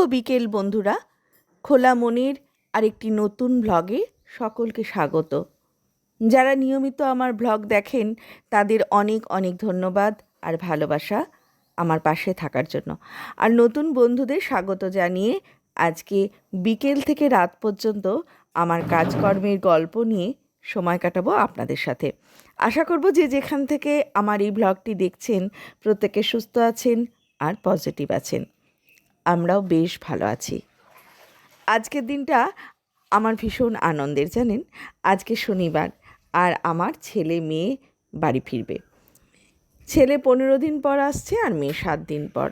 বিকেল, বন্ধুরা। খোলা মনের আরেকটি নতুন ব্লগে সকলকে স্বাগত। যারা নিয়মিত আমার ব্লগ দেখেন, তাদের অনেক অনেক ধন্যবাদ আর ভালোবাসা আমার পাশে থাকার জন্য। আর নতুন বন্ধুদের স্বাগত জানিয়ে আজকে বিকেল থেকে রাত পর্যন্ত আমার কাজকর্মের গল্প নিয়ে সময় কাটাবো আপনাদের সাথে। আশা করব যে যেখান থেকে আমার এই ব্লগটি দেখছেন, প্রত্যেকে সুস্থ আছেন আর পজিটিভ আছেন। আমরাও বেশ ভালো আছি। আজকের দিনটা আমার ভীষণ আনন্দের, জানেন? আজকে শনিবার আর আমার ছেলে মেয়ে বাড়ি ফিরবে। ছেলে পনেরো দিন পর আসছে আর মেয়ে সাত দিন পর।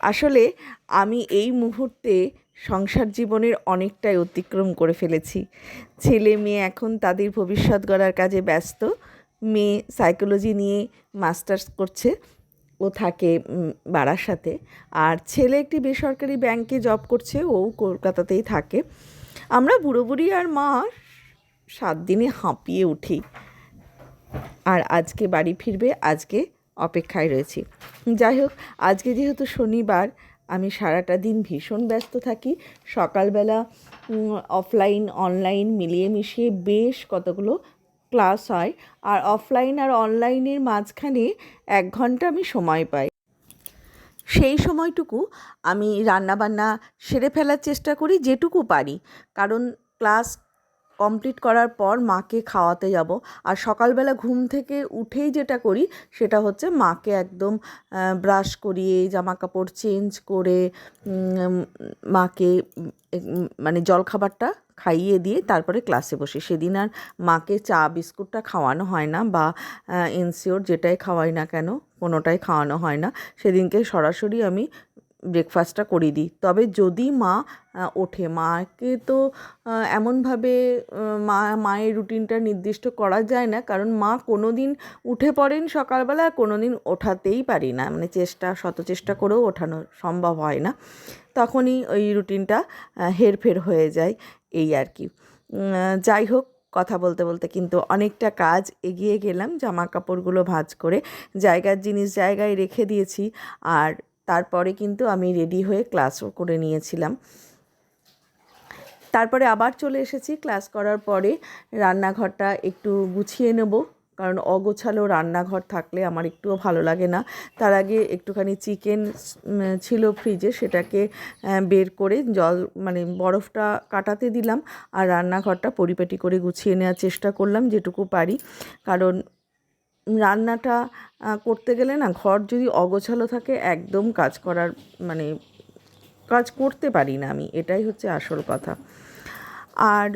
আসলে আমি এই মুহূর্তে সংসার জীবনের অনেকটাই অতিক্রম করে ফেলেছি। ছেলে মেয়ে এখন তাদের ভবিষ্যৎ গড়ার কাজে ব্যস্ত। মেয়ে সাইকোলজি নিয়ে মাস্টার্স করছে। ও থাকে উম, সাথে। আর ছেলে একটি বেসরকারি ব্যাংকে জব করছে ও কলকাতাতেই থাকে। আমরা বুড়ো বুড়ি আর মা সাত দিনে হাঁপিয়ে উঠি। আর আজকে বাড়ি ফিরবে আজকে অপেক্ষায় রয়েছি। যাই হোক আজকে যেহেতু শনিবার আমি সারাটা দিন ভীষণ ব্যস্ত থাকি। সকালবেলা অফলাইন অনলাইন মিলিয়ে মিশিয়ে বেশ কতগুলো ক্লাস হয় আর অফলাইন আর অনলাইনের মাঝখানে এক ঘণ্টা আমি সময় পাই। সেই সময়টুকু আমি রান্নাবান্না সেরে ফেলার চেষ্টা করি যেটুকু পারি। কারণ ক্লাস কমপ্লিট করার পর মাকে খাওয়াতে যাব আর সকালবেলা ঘুম থেকে উঠেই যেটা করি সেটা হচ্ছে মাকে একদম ব্রাশ করিয়ে জামা কাপড় চেঞ্জ করে মাকে মানে জলখাবারটা খাইয়ে দিয়ে তারপরে ক্লাসে বসি। সেদিন আর মাকে চা, বিস্কুটটা খাওয়ানো হয় না বা এনসিওর যেটাই খাওয়াই না কেন কোনোটাই খাওয়ানো হয় না। সেদিনকে সরাসরি আমি ব্রেকফাস্টটা করিয়ে দিই। তবে যদি মা ওঠে, মাকে তো এমনভাবে মা, মায়ের রুটিনটা নির্দিষ্ট করা যায় না। কারণ মা কোনো দিন উঠে পড়েন সকালবেলা আর কোনো দিন ওঠাতেই পারি না। মানে চেষ্টা, শত চেষ্টা করেও ওঠানো সম্ভব হয় না। তখনই ওই রুটিনটা হেরফের হয়ে যায়, এই আর কি। যাই হোক, কথা বলতে বলতে কিন্তু অনেকটা কাজ এগিয়ে গেলাম। জামা কাপড়গুলো ভাঁজ করে জায়গার জিনিস জায়গায় রেখে দিয়েছি। আর তারপরে কিন্তু আমি রেডি হয়ে ক্লাসও করে নিয়েছিলাম। তারপরে আবার চলে এসেছি ক্লাস করার পরে রান্নাঘরটা একটু গুছিয়ে নেব, কারণ অগোছালো রান্নাঘর থাকলে আমার একটুও ভালো লাগে না। তার আগে একটুখানি চিকেন ছিল ফ্রিজে সেটাকে বের করে জল মানে বরফটা কাটাতে দিলাম আর রান্নাঘরটা পরিপাটি করে গুছিয়ে নেওয়ার চেষ্টা করলাম যেটুকু পারি। কারণ রান্নাটা করতে গেলে না ঘর যদি অগোছালো থাকে, একদম কাজ করার মানে কাজ করতে পারি না আমি। এটাই হচ্ছে আসল কথা। আর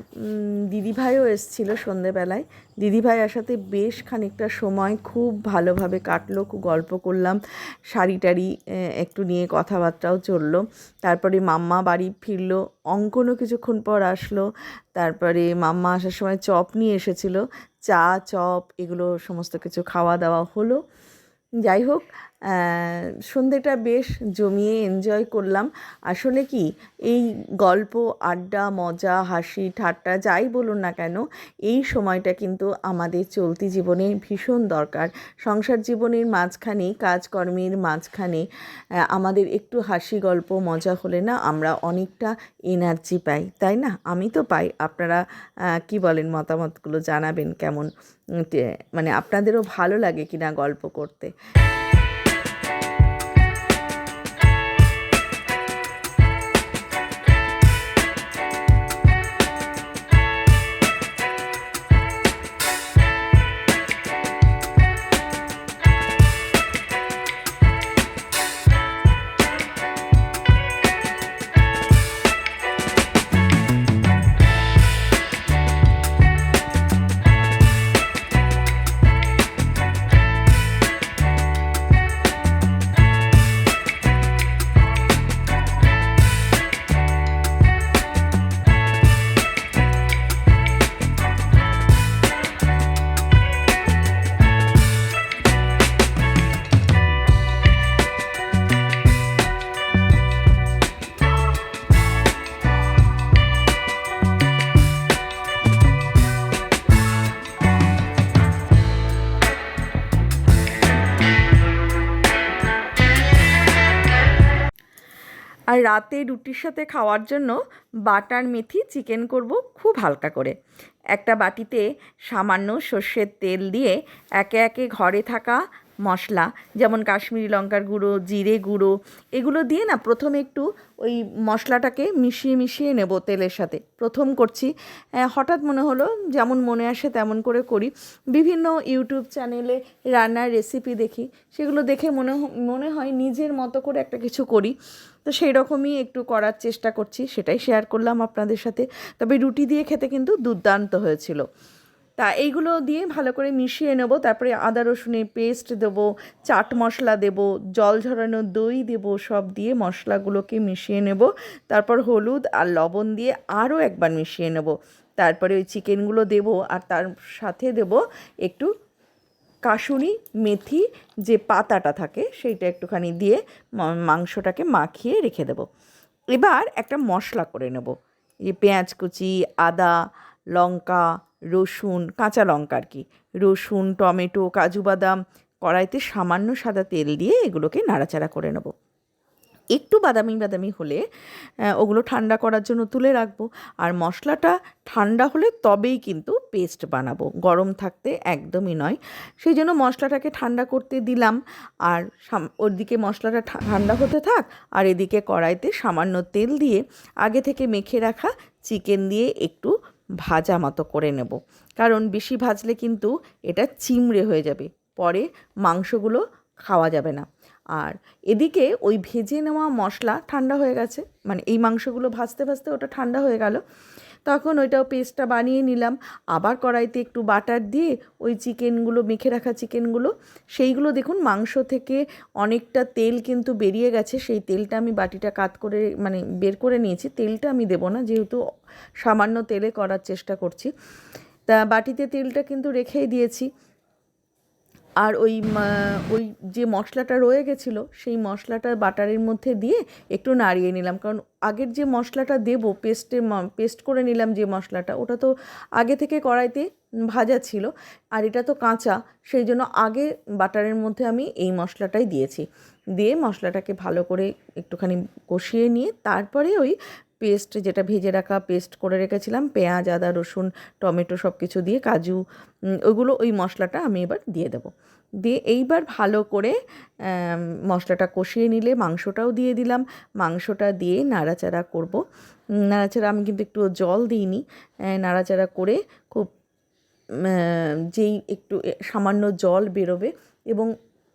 দিদিভাইও এসছিল সন্ধেবেলায়। দিদিভাই আসাতে বেশ খানিকটা সময় খুব ভালোভাবে কাটলো, খুব গল্প করলাম, শাড়ি টাড়ি একটু নিয়ে কথাবার্তাও চলল। তারপরে মাম্মা বাড়ি ফিরলো, অঙ্কনও কিছুক্ষণ পর আসলো। তারপরে মাম্মা আসার সময় চপ নিয়ে এসেছিল। চা চপ এগুলো সমস্ত কিছু খাওয়া দাওয়া হলো। যাই হোক সন্ধেটা বেশ জমিয়ে এনজয় করলাম। আসলে কি, এই গল্প, আড্ডা, মজা, হাসি, ঠাট্টা, যাই বলুন না কেন, এই সময়টা কিন্তু আমাদের চলতি জীবনে ভীষণ দরকার। সংসার জীবনের মাঝখানে, কাজকর্মের মাঝখানে আমাদের একটু হাসি গল্প, মজা হলে না আমরা অনেকটা এনার্জি পাই, তাই না? আমি তো পাই। আপনারা কি বলেন, মতামতগুলো জানাবেন কেমন? মানে আপনাদেরও ভালো লাগে কিনা গল্প করতে? আর রাতে রুটির সাথে খাওয়ার জন্য বাটার মেথি চিকেন করব খুব হালকা করে। একটা বাটিতে সামান্য সর্ষের তেল দিয়ে একে একে ঘরে থাকা মশলা, যেমন কাশ্মীরি লঙ্কার গুঁড়ো, জিরে গুঁড়ো, এগুলো দিয়ে না প্রথমে একটু ওই মশলাটাকে মিশিয়ে মিশিয়ে নেব তেলের সাথে। প্রথম করছি। হঠাৎ মনে হলো যেমন মনে আসে তেমন করে করি। বিভিন্ন ইউটিউব চ্যানেলে রান্নার রেসিপি দেখি, সেগুলো দেখে মনে মনে হয় নিজের মতো করে একটা কিছু করি। তো সেই রকমই একটু করার চেষ্টা করছি, সেটাই শেয়ার করলাম আপনাদের সাথে। তবে রুটি দিয়ে খেতে কিন্তু দুর্দান্ত হয়েছিল। তা এইগুলো দিয়ে ভালো করে মিশিয়ে নেব। তারপরে আদা, রসুনের পেস্ট দেবো, চাট মশলা দেব, জল ঝরানো দই দেব, সব দিয়ে মশলাগুলোকে মিশিয়ে নেব। তারপর হলুদ আর লবণ দিয়ে আরও একবার মিশিয়ে নেব। তারপরে ওই চিকেনগুলো দেব আর তার সাথে দেব একটু কাসুরি মেথি, যে পাতাটা থাকে সেইটা একটুখানি দিয়ে মাংসটাকে মাখিয়ে রেখে দেব। এবার একটা মশলা করে নেব। এই পেঁয়াজ কুচি, আদা, লঙ্কা রসুন, কাঁচা লঙ্কা আর কি। রসুন, টমেটো, কাজু বাদাম কড়াইতে সামান্য সাদা তেল দিয়ে এগুলোকে নাড়াচাড়া করে নেব। একটু বাদামি বাদামি হলে ওগুলো ঠান্ডা করার জন্য তুলে রাখব। আর মশলাটা ঠান্ডা হলে তবেই কিন্তু পেস্ট বানাবো। গরম থাকতে একদমই নয়। সেই জন্য মশলাটাকে ঠান্ডা করতে দিলাম। আর সাম- ওদিকে মশলাটা ঠান্ডা হতে থাক। আর এদিকে কড়াইতে সামান্য তেল দিয়ে আগে থেকে মেখে রাখা চিকেন দিয়ে একটু ভাজা মতো করে নেব। কারণ বেশি ভাজলে কিন্তু এটা চিমড়ে হয়ে যাবে। পরে মাংসগুলো খাওয়া যাবে না। আর এদিকে ওই ভেজে নেওয়া মশলা ঠান্ডা হয়ে গেছে। মানে এই মাংসগুলো ভাজতে ভাজতে ওটা ঠান্ডা হয়ে গেল। তখন ওইটাও পেস্টটা বানিয়ে নিলাম। আবার কড়াইতে একটু বাটার দিয়ে ওই চিকেনগুলো, মেখে রাখা চিকেনগুলো, সেইগুলো দেখুন মাংস থেকে অনেকটা তেল কিন্তু বেরিয়ে গেছে। সেই তেলটা আমি বাটিটা কাত করে মানে বের করে নিয়েছি। তেলটা আমি দেবো না, যেহেতু সামান্য তেলে করার চেষ্টা করছি। তা বাটিতে তেলটা কিন্তু রেখেই দিয়েছি। আর ওই ওই যে মশলাটা রয়ে গেছিল, সেই মশলাটা বাটারের মধ্যে দিয়ে একটু নাড়িয়ে নিলাম। কারণ আগের যে মশলাটা দেবো, পেস্টে পেস্ট করে নিলাম যে মশলাটা, ওটা তো আগে থেকে কড়াইতে ভাজা ছিল, আর এটা তো কাঁচা, সেই জন্য আগে বাটারের মধ্যে আমি এই মশলাটাই দিয়েছি। দিয়ে মশলাটাকে ভালো করে একটুখানি কষিয়ে নিয়ে, তারপরে ওই পেস্ট, যেটা ভেজে রাখা পেস্ট করে রেখেছিলাম, পেঁয়াজ, আদা, রসুন, টমেটো সব কিছু দিয়ে, কাজু ওইগুলো ওই মশলাটা আমি এবার দিয়ে দেবো। দিয়ে এইবার ভালো করে মশলাটা কষিয়ে নিলে মাংসটাও দিয়ে দিলাম। মাংসটা দিয়ে নাড়াচাড়া করব। নাড়াচাড়া আমি কিন্তু একটু জল দিইনি। নাড়াচাড়া করে খুব যেই একটু সামান্য জল বেরোবে এবং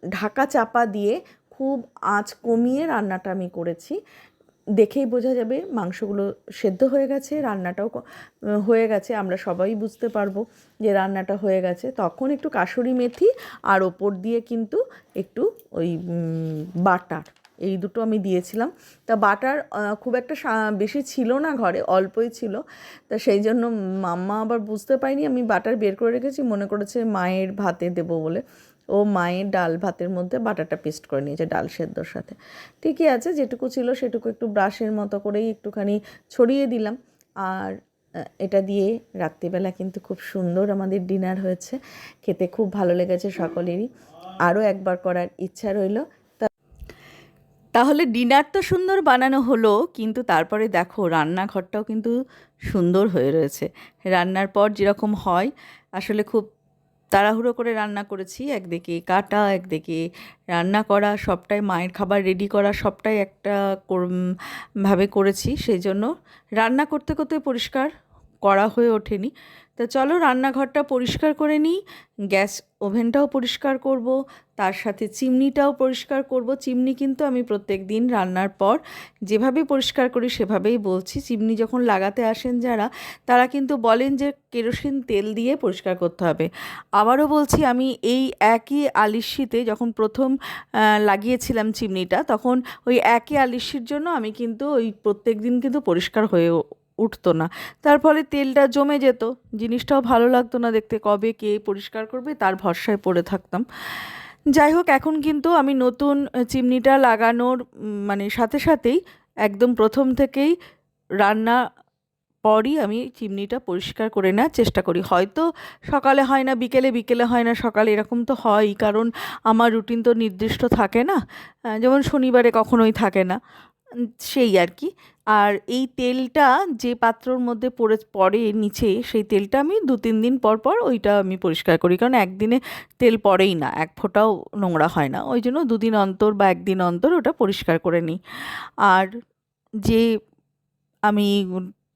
ঢাকা চাপা দিয়ে খুব আঁচ কমিয়ে রান্নাটা আমি করেছি। দেখেই বোঝা যাবে মাংসগুলো সেদ্ধ হয়ে গেছে, রান্নাটাও হয়ে গেছে, আমরা সবাই বুঝতে পারব যে রান্নাটা হয়ে গেছে। তখন একটু কাসুরি মেথি আর ওপর দিয়ে কিন্তু একটু ওই বাটার, এই দুটো আমি দিয়েছিলাম। তা বাটার খুব একটা বেশি ছিল না ঘরে, অল্পই ছিল। তা সেই জন্য মাম্মা আবার বুঝতে পারিনি, আমি বাটার বের করে রেখেছি, মনে করেছে মায়ের ভাতে দেবো বলে। ও মায়ের ডাল ভাতের মধ্যে বাটারটা পেস্ট করে নিয়েছে ডাল সেদ্ধর সাথে। ঠিকই আছে, যেটুকু ছিল সেটুকু একটু ব্রাশের মতো করেই একটুখানি ছড়িয়ে দিলাম। আর এটা দিয়ে রাত্রিবেলা কিন্তু খুব সুন্দর আমাদের ডিনার হয়েছে। খেতে খুব ভালো লেগেছে সকলেরই। আরও একবার করার ইচ্ছা রইল। তাহলে ডিনার তো সুন্দর বানানো হলো, কিন্তু তারপরে দেখো রান্নাঘরটাও কিন্তু সুন্দর হয়ে রয়েছে। রান্নার পর যেরকম হয়, আসলে খুব তাড়াহুড়ো করে রান্না করেছি, একদিকে কাটা, একদিকে রান্না করা, সবটাই মায়ের খাবার রেডি করা, সবটাই একটা ভাবে করেছি। সেই জন্য রান্না করতে করতে পরিষ্কার। করা হয়ে ওঠেনি। তো চলো রান্নাঘরটা পরিষ্কার করে নিই। গ্যাস ওভেনটাও পরিষ্কার করব, তার সাথে চিমনিটাও পরিষ্কার করব। চিমনি কিন্তু আমি প্রত্যেক দিন রান্নার পর যেভাবে পরিষ্কার করি সেভাবেই বলছি। চিমনি যখন লাগাতে আসেন যারা, তারা কিন্তু বলেন যে কেরোসিন তেল দিয়ে পরিষ্কার করতে হবে। আবারও বলছি আমি এই একই আলিশিতে যখন প্রথম লাগিয়েছিলাম চিমনিটা, তখন ওই একই আলিশির জন্য আমি কিন্তু ওই প্রত্যেক দিন কিন্তু পরিষ্কার হয়ে উঠতো না। তার ফলে তেলটা জমে যেত। জিনিসটাও ভালো লাগতো না দেখতে। কবে কে পরিষ্কার করবে তার ভরসায় পড়ে থাকতাম। যাই হোক, এখন কিন্তু আমি নতুন চিমনিটা লাগানোর মানে সাথে সাথেই একদম প্রথম থেকেই রান্না পরই আমি চিমনিটা পরিষ্কার করে নেওয়ার চেষ্টা করি। হয়তো সকালে হয় না, বিকেলে বিকেলে হয় না, সকালে এরকম তো হয়ই কারণ আমার রুটিন তো নির্দিষ্ট থাকে না। যেমন শনিবারে কখনোই থাকে না। সেই আর কি। আর এই তেলটা যে পাত্রর মধ্যে পড়ে পড়ে নিচে, সেই তেলটা আমি দু তিন দিন পর পর ওইটা আমি পরিষ্কার করি। কারণ একদিনে তেল পড়েই না, এক ফোঁটাও নোংরা হয় না। ওই জন্য দুদিন অন্তর বা একদিন অন্তর ওটা পরিষ্কার করে নিই। আর যে আমি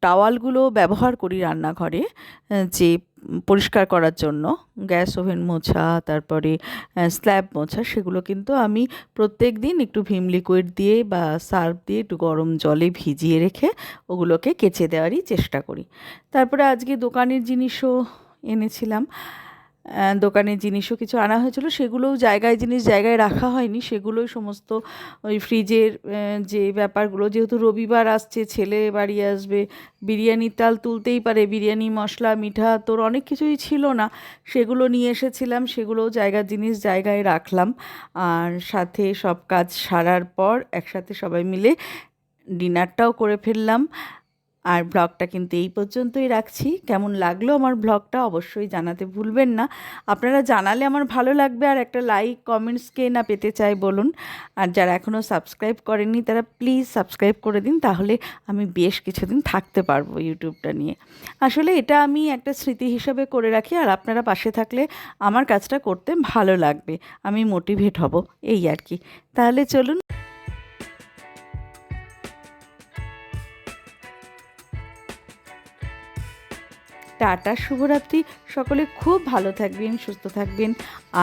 টাওয়ালগুলো ব্যবহার করি রান্নাঘরে, যে পরিষ্কার করার জন্য। গ্যাস ওভেন মোছা, তারপরে স্ল্যাব মোছা, সেগুলো কিন্তু আমি প্রত্যেক দিন একটু ভিম লিকুইড দিয়ে বা সার্ফ দিয়ে একটু গরম জলে ভিজিয়ে রেখে ওগুলোকে কেচে দেওয়ারই চেষ্টা করি। তারপরে আজকে দোকানের জিনিসও এনেছিলাম। দোকানের জিনিসও কিছু আনা হয়েছিল। সেগুলোও জায়গায় জিনিস জায়গায় রাখা হয়নি। সেগুলোই সমস্ত ওই ফ্রিজের যে ব্যাপারগুলো, যেহেতু রবিবার আসছে, ছেলে বাড়ি আসবে, বিরিয়ানির তাল তুলতেই পারে, বিরিয়ানি, মশলা, মিঠা, তোর অনেক কিছুই ছিল না। সেগুলো নিয়ে এসেছিলাম, সেগুলোও জায়গার জিনিস জায়গায় রাখলাম। আর সাথে সব কাজ সারার পর একসাথে সবাই মিলে ডিনারটাও করে ফেললাম। আর ব্লগটা কিন্তু এই পর্যন্তই রাখছি। কেমন লাগল আমার ব্লগটা অবশ্যই জানাতে ভুলবেন না। আপনারা জানালে আমার ভালো লাগবে আর একটা লাইক কমেন্টস কে না পেতে চাই বলুন। আর যারা এখনও সাবস্ক্রাইব করেননি তারা প্লিজ সাবস্ক্রাইব করে দিন, তাহলে আমি বেশ কিছুদিন থাকতে পারব ইউটিউবটা নিয়ে। আসলে এটা আমি একটা স্মৃতি হিসাবে করে রাখি আর আপনারা পাশে থাকলে আমার কাজটা করতে ভালো লাগবে। আমি মোটিভেট হব, এই আর কি। তাহলে চলুন টাটা, শুভরাত্রি। সকলে খুব ভালো থাকবেন, সুস্থ থাকবেন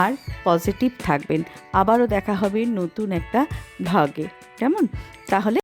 আর পজিটিভ থাকবেন। আবারও দেখা হবে নতুন একটা ভাগে কেমন? তাহলে